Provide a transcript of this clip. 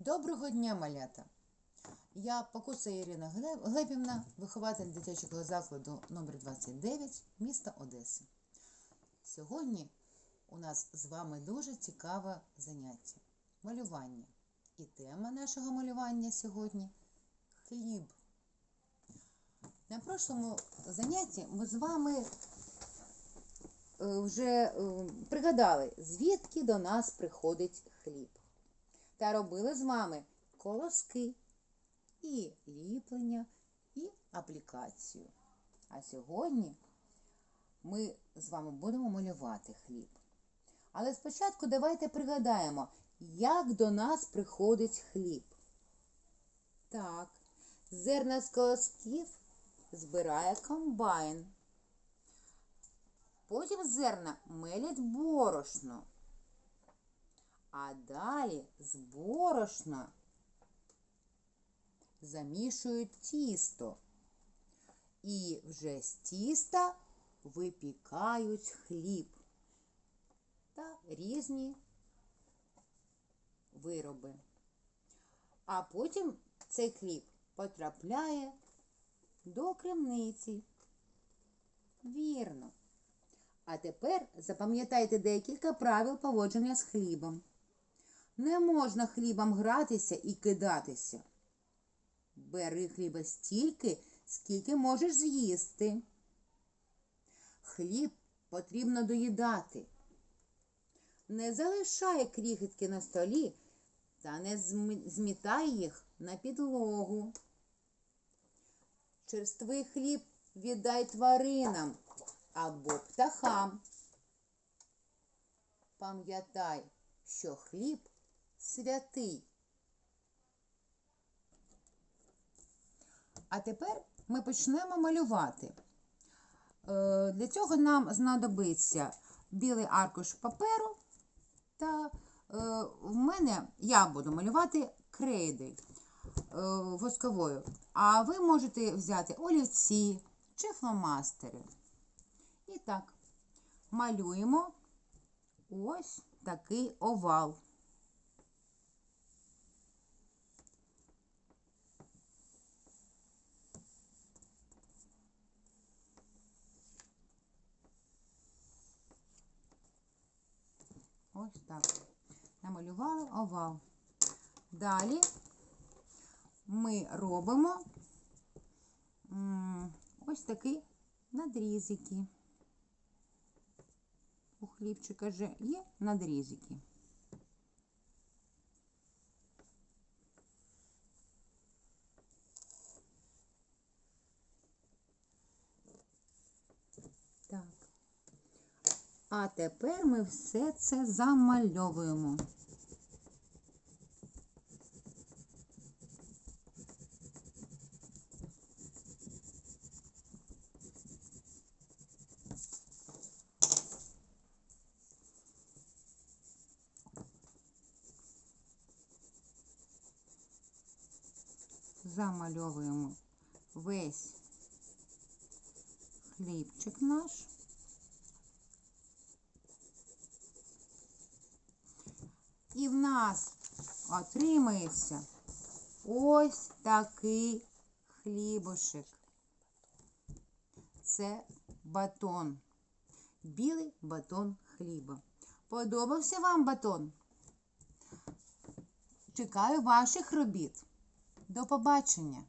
Доброго дня, малята! Я Покуса Ірина Глебівна, вихователь дитячого закладу номер 29 міста Одеси. Сьогодні у нас з вами дуже цікаве заняття малювання. І тема нашого малювання сьогодні хліб. На прошлому занятті ми з вами е, вже е, пригадали, звідки до нас приходить хліб та робили з вами колоски і ліплення, і аплікацію. А сьогодні ми з вами будемо малювати хліб. Але спочатку давайте пригадаємо, як до нас приходить хліб. Так, зерна з колосків збирає комбайн. Потім зерна мелять борошно. А далі з борошна замішують тісто. І вже з тіста випікають хліб та різні вироби. А потім цей хліб потрапляє до кремниці. Вірно. А тепер запам'ятайте декілька правил поводження з хлібом. Не можна хлібом гратися і кидатися. Бери хліба стільки, скільки можеш з'їсти. Хліб потрібно доїдати. Не залишай крихітки на столі та не змітай їх на підлогу. Черствий хліб віддай тваринам або птахам. Пам'ятай, що хліб святий. А тепер ми почнемо малювати. Е, Для цього нам знадобиться білий аркуш паперу та е, в мене я буду малювати крейдою е, восковою. А ви можете взяти олівці чи фломастери. І так, малюємо ось такий овал. Ось так. Намалювали овал. Далі ми робимо ось такі надрізики. У хлібчика вже є надрізики. Так. А тепер ми все це замальовуємо. Замальовуємо весь хлібчик наш. І в нас отримається ось такий хлібушек. Це батон. Білий батон хліба. Подобався вам батон? Чекаю ваших робіт. До побачення!